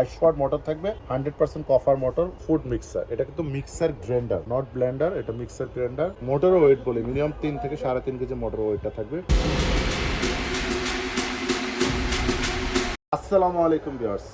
বাইশ watt motor থাকবে hundred percent copper motor food mixer এটা কিন্তু মিক্সার গ্রাইন্ডার নট ব্লেন্ডার এটা মিক্সার গ্রাইন্ডার মোটর ওয়েট বলি মিনিমাম তিন থেকে সাড়ে তিন কেজি মোটর ওয়েটটা থাকবে। আসসালামু আলাইকুম ভিউয়ার্স।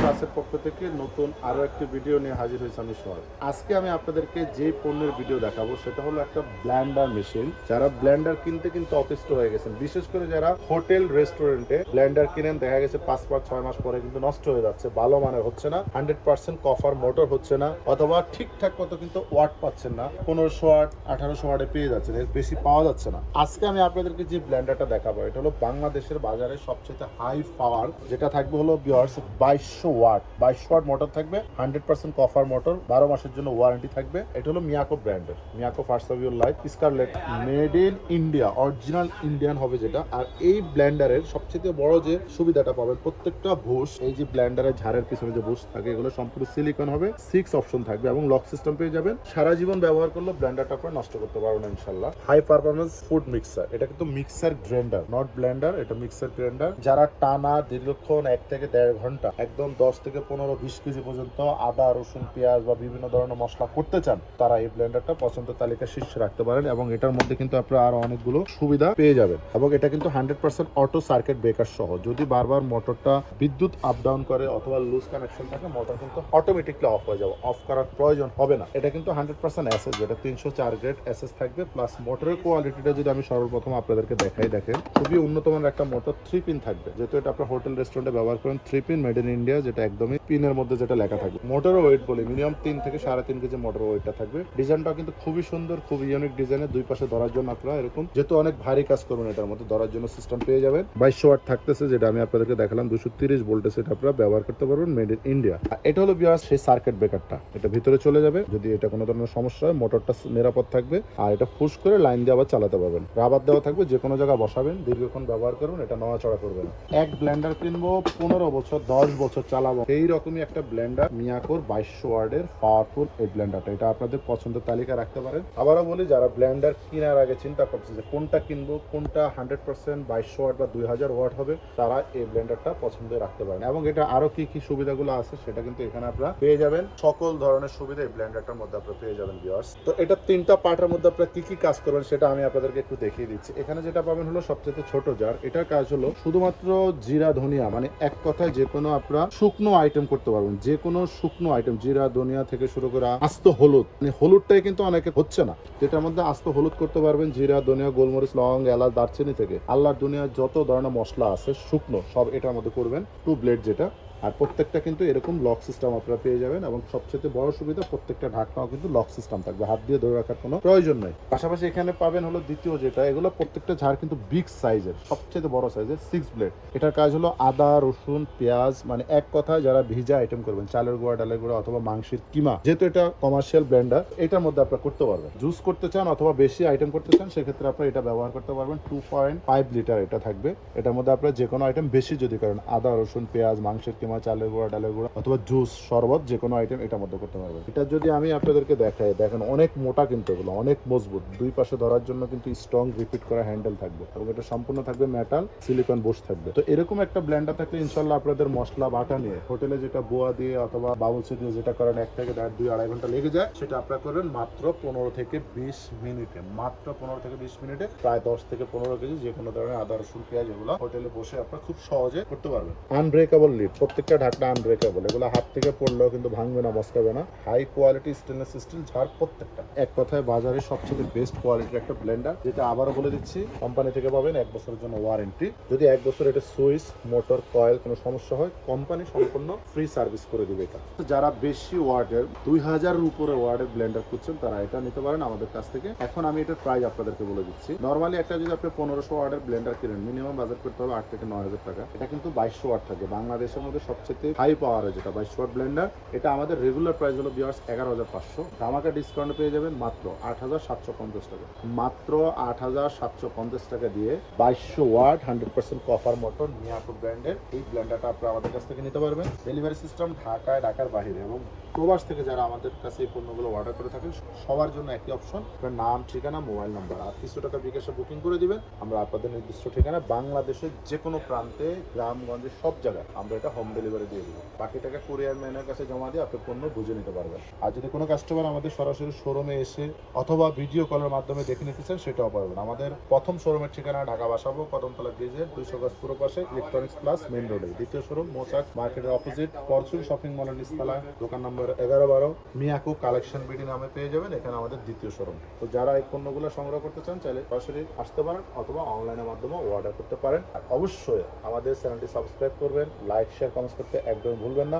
ক্লাসের পক্ষ থেকে নতুন আরও একটি ভিডিও নিয়ে হাজির হয়েছে আমি সোহাগ। আজকে আমি আপনাদেরকে যে পণ্যের ভিডিও দেখাবো সেটা হলো একটা ব্ল্যান্ডার মেশিন। যারা ব্ল্যান্ডার কিনতে কিন্তু অতিষ্ঠ হয়ে গেছেন। বিশেষ করে যারা হোটেল, রেস্টুরেন্টে ব্ল্যান্ডার কিনেন, দেখা গেছে পাঁচ পাঁচ ছয় মাস পরে কিন্তু নষ্ট হয়ে যাচ্ছে, ভালো মানের হচ্ছে না, হান্ড্রেড পার্সেন্ট কফার মোটর হচ্ছে না, অথবা ঠিকঠাক মতো কিন্তু ওয়াট পাচ্ছেন না, পনেরোশো ওয়াট, আঠারোশো ওয়াটে পেয়ে যাচ্ছেন, এর বেশি পাওয়া যাচ্ছে না। আজকে আমি আপনাদেরকে যে ব্ল্যান্ডারটা দেখাবো, এটা হলো বাংলাদেশের বাজারে সবচেয়ে হাই পাওয়ার, যেটা থাকবে হলো বিয়ার্স বাইশশো ওয়াট। বাইশশো ওয়াট মোটর থাকবে হান্ড্রেড পার্সেন্ট কফার মোটর বারো মাসের জন্য ওয়ারেন্টি থাকবে। এটা হলো মিয়াকো ব্র্যান্ডের Miyako first of your life scarlet made in India original Indian হবে যেটা। আর এই ব্ল্যান্ডারের সবচেয়ে বড় যে সুবিধাটা পাবেন, প্রত্যেকটা বুশ এই যে ব্ল্যান্ডারের ঝাড়ের পিছনে যে বুশ থাকে, এগুলো সম্পূর্ণ সিলিকন হবে। সিক্স অপশন থাকবে এবং লক সিস্টেম পেয়ে যাবেন। সারা জীবন ব্যবহার করলে ব্ল্যান্ডারটা আপনার নষ্ট করতে পারবেন ইনশাল্লাহ হাই পারফরমেন্স ফুড মিক্সার এটা কিন্তু মিক্সার গ্রাইন্ডার নট ব্ল্যান্ডার এটা মিক্সার গ্রাইন্ডার যারা টানা দীর্ঘক্ষণ এক থেকে দেড় ঘণ্টা, একদম দশ থেকে পনেরো, বিশ কেজি পর্যন্ত আদা, রসুন, পেঁয়াজ বা বিভিন্ন ধরনের মশলা করতে চান, তারা এই ব্লেন্ডারটা পছন্দ তালিকা শীর্ষে রাখতে পারেন এবং এটার মধ্যে কিন্তু আপনারা আরও অনেকগুলো সুবিধা পেয়ে যাবেন। এবং এটা কিন্তু hundred percent auto circuit breaker সহ, যদি বারবার মোটরটা বিদ্যুৎ আপ ডাউন করে অথবা লুজ কানেকশন থাকে, মোটর কিন্তু অটোমেটিকলি অফ হয়ে যাবে অফ করার প্রয়োজন হবে না। এটা কিন্তু হান্ড্রেড পার্সেন্ট এসএস যেটা তিনশো চার গ্রেড এসএস থাকবে প্লাস মোটরের কোয়ালিটিটা যদি আমি সর্বপ্রথম আপনাদেরকে দেখাই দেখেন, খুবই উন্নত মানের একটা মোটর থ্রি পিন থাকবে, যেহেতু এটা আপনার হোটেল রেস্টুরেন্টে ব্যবহার করেন three pin made in India যেটা একদমই পিনের মধ্যে যেটা লেখা থাকবে। মোটর ওয়েট বলি মিনিমাম তিন থেকে সাড়ে তিন কেজি মোটর ওয়েটটা থাকবে। ডিজাইনটাও কিন্তু খুবই সুন্দর, খুবই ইউনিক ডিজাইনের দুই পাশে ধরার জন্য আপনারা এরকম যেহেতু অনেক ভারী কাজ করবেন এটার মধ্যে, ধরার জন্য সিস্টেম পেয়ে যাবেন। বাইশশো ওয়াট থাকতেছে, যেটা আমি আপনাদেরকে দেখালাম দুশো তিরিশ ভোল্টেজ এটা আপনারা ব্যবহার করতে পারবেন মেড ইন ইন্ডিয়া এটা হলো বিয়াস সেই সার্কিট ব্রেকারটা এটা ভিতরে চলে যাবে, যদি এটা কোনো ধরনের সমস্যা হয় মোটরটা নিরাপদ থাকবে। আর এটা ফুস করে লাইন দিয়ে আবার চালাতে পারবেন। রাবার দেওয়া থাকবে যে কোনো জায়গায় বসাবেন, দীর্ঘক্ষণ ব্যবহার করুন এটা নড়াচড়া করবে না। এক ব্লেন্ডার কিনবো পনেরো বছর, দশ বছর চালাবো। এই রকমই একটা ব্লেন্ডার মিয়াকোর বাইশশো ওয়ার্ডের পাওয়ারফুল এই ব্লেন্ডারটা এটা আপনাদের পছন্দের তালিকা রাখতে পারেন। আবারও বলি, যারা ব্লেন্ডার কেনার আগে চিন্তা করছে যে কোনটা কিনবো, কোনটা হান্ড্রেড পার্সেন্ট বাইশশো ওয়াট বা দুই হাজার ওয়াট হবে, তারা এই ব্লেন্ডারটা পছন্দ রাখতে পারেন। এবং এটা আরও কি কি সুবিধাগুলো আছে, সেটা কিন্তু এখানে আপনারা পেয়ে যাবেন। সকল ধরনের সুবিধা এই ব্লেন্ডারটার মধ্যে আপনারা পেয়ে যাবেন ভিউয়ার্স তো এটা তিনটা পার্টের মধ্যে আপনারা কি কি কাজ করবেন, সেটা আমি আপনাদেরকে একটু দেখিয়ে দিচ্ছি। এখানে যেটা পাবেন হলো সবচেয়ে ছোট জার এটার কাজ হলো শুধুমাত্র জিরা, ধনিয়া মানে এক কথায় যে কোনো আপনারা শুকনো আইটেম করতে পারবেন। যে কোনো শুকনো আইটেম জিরা, ধনিয়া থেকে শুরু করে আস্ত হলুদ। মানে হলুদটাই কিন্তু অনেকে হচ্ছে না। যেটার মধ্যে আস্ত হলুদ করতে পারবেন, জিরা, ধনিয়া, গোলমরিচ, লং, এলাচ, দারচিনি থেকে। আল্লাহর দুনিয়ার যত ধরনের মশলা আছে, শুকনো, সব এটার মধ্যে করবেন। টু ব্লেড যেটা আর প্রত্যেকটা কিন্তু এরকম লক সিস্টেম আপনারা পেয়ে যাবেন এবং সবচেয়ে বড় সুবিধা, প্রত্যেকটা ঢাকনাও কিন্তু লক সিস্টেম থাকবে। হাত দিয়ে ধরে রাখার কোনো প্রয়োজন নেই। পাশাপাশি এখানে পাবেন হলো দ্বিতীয় যেটা, এগুলো প্রত্যেকটা ঝাড় কিন্তু বিগ সাইজের সবচেয়ে বড় সাইজের সিক্স ব্লেড এটার কাজ হলো আদা, রসুন, পেঁয়াজ মানে এক কথায় যারা ভিজা আইটেম করবেন, চালের গুঁড়া, ডালের গুঁড়া অথবা মাংসের কিমা, যেহেতু এটা কমার্শিয়াল ব্লেন্ডার এটার মধ্যে আপনারা করতে পারবেন। জুস করতে চান অথবা বেশি আইটেম করতে চান, সেক্ষেত্রে আপনারা এটা ব্যবহার করতে পারবেন। টু পয়েন্ট ফাইভ লিটার এটা থাকবে। এটার মধ্যে আপনারা যে কোনো আইটেম বেশি যদি করেন, আদা, রসুন, পেঁয়াজ, মাংসের কিমা চালের গুঁড়া, ডালের গুঁড়া অথবা জুস, শরবত যে কোনো আইটেম এটার মধ্যে করতে পারবেন। এটা যদি আমি আপনাদেরকে দেখাই, দেখেন অনেক মোটা কিন্তু এগুলো, অনেক মজবুত। দুই পাশে ধরার জন্য কিন্তু স্ট্রং রিপিট করা হ্যান্ডেল থাকবে এবং এটা সম্পূর্ণ থাকবে মেটাল সিলিকন বোস থাকবে। তো এরকম একটা ব্ল্যান্ডার থাকলে ইনশাল্লাহ আপনাদের মশলা বাটা নিয়ে, হোটেলে যেটা বোয়া দিয়ে অথবা বাবুলসি দিয়ে যেটা করেন, এক থেকে দেড়, দুই, আড়াই ঘণ্টা লেগে যায়, সেটা আপনারা করবেন মাত্র পনেরো থেকে বিশ মিনিটে। মাত্র পনেরো থেকে বিশ মিনিটে, প্রায় দশ থেকে পনেরো কেজি যে কোনো ধরনের আদা, রসুন, পেঁয়াজ এগুলো হোটেলে বসে আপনারা খুব সহজে করতে পারবেন। আনব্রেকেবল লিড প্রত্যেকটা ঢাকনা আনব্রেকেবল এগুলো হাত থেকে পড়লেও কিন্তু ভাঙবে না, মস্কাবে না। হাই কোয়ালিটি স্টেনলেস স্টিল ঝাড় প্রত্যেকটা। এক কথায় বাজারে সবচেয়ে বেস্ট কোয়ালিটির একটা ব্লেন্ডার যেটা আবারও বলে দিচ্ছি কোম্পানি থেকে পাবেন এক বছরের জন্য ওয়ারেন্টি যদি এক বছর এটা সুইচ মোটর কয়েল কোনো সমস্যা হয় কোম্পানি সম্পূর্ণ ফ্রি সার্ভিস করে দিবে এটা। যারা বেশি ওয়ার্ডের দুই হাজারের উপরে ওয়ার্ডের ব্লেন্ডার খুঁজছেন, তারা এটা নিতে পারেন আমাদের কাছ থেকে। এখন আমি এটার প্রাইস আপনাদেরকে বলে দিচ্ছি। নর্মালি একটা যদি আপনি পনেরোশো ওয়ার্ডের ব্লেন্ডার কিনেন মিনিমাম বাজার করতে হবে আট থেকে নয় হাজার টাকা। এটা কিন্তু বাইশশো ওয়ার্ড থাকে। বাংলাদেশের মধ্যে সবচেয়ে হাই পাওয়ার যেটা বাইশশো ওয়াট ব্লেন্ডার এটা আমাদের রেগুলার প্রাইস হলো বিয়ার্স এগারো হাজার পাঁচশো। ধামাকা ডিসকাউন্ট পেয়ে যাবেন মাত্র আট হাজার সাতশো পঞ্চাশ টাকা। মাত্র আট হাজার সাতশো পঞ্চাশ টাকা দিয়ে বাইশশো watt hundred percent copper motor Miyako ব্র্যান্ডের এই ব্লেন্ডারটা আপনারা আমাদের কাছ থেকে নিতে পারবেন। ডেলিভারি সিস্টেম ঢাকায়, ঢাকার বাইরে এবং প্রবাস থেকে যারা আমাদের কাছে এই পণ্যগুলো অর্ডার করে থাকেন, সবার জন্য একই অপশন নাম, ঠিকানা মোবাইল নাম্বার আর কিছু টাকা বিকাশে বুকিং করে দিবেন। আমরা আপনাদের নির্দিষ্ট ঠিকানা বাংলাদেশের যে কোনো প্রান্তে গ্রামগঞ্জে সব জায়গায়, আমরা এটা হোম ডেলিভারি দিয়ে দিব। বাকি টাকা কুরিয়ার ম্যানের কাছে জমা দিয়ে আপনি পণ্য বুঝে নিতে পারবেন। আর যদি কোনো কাস্টমার আমাদের সরাসরি শোরুমে এসে অথবা ভিডিও কলের মাধ্যমে দেখে নিতে চান, সেটাও পারবেন। আমাদের প্রথম শোরুমের ঠিকানা ঢাকা বাসাবো, কদমতলা ব্রিজের দুইশো গাছ পুরো পাশে ইলেকট্রনিক্স প্লাস মেন রোডে দ্বিতীয় শোরুম মোসাক মার্কেটের অপোজিট ফরচুন শপিং মলের নিচতলা দোকান নম্বর এগারো বারো, মিয়াকু কালেকশন বিডি নামে পেয়ে যাবেন এখানে আমাদের দ্বিতীয় শোরুম তো যারা এই পণ্যগুলো সংগ্রহ করতে চান, চাইলে সরাসরি আসতে পারেন অথবা অনলাইনের মাধ্যমে অর্ডার করতে পারেন। আর অবশ্যই আমাদের চ্যানেলটি সাবস্ক্রাইব করবেন লাইক শেয়ার কমেন্টস করতে একদম ভুলবেন না।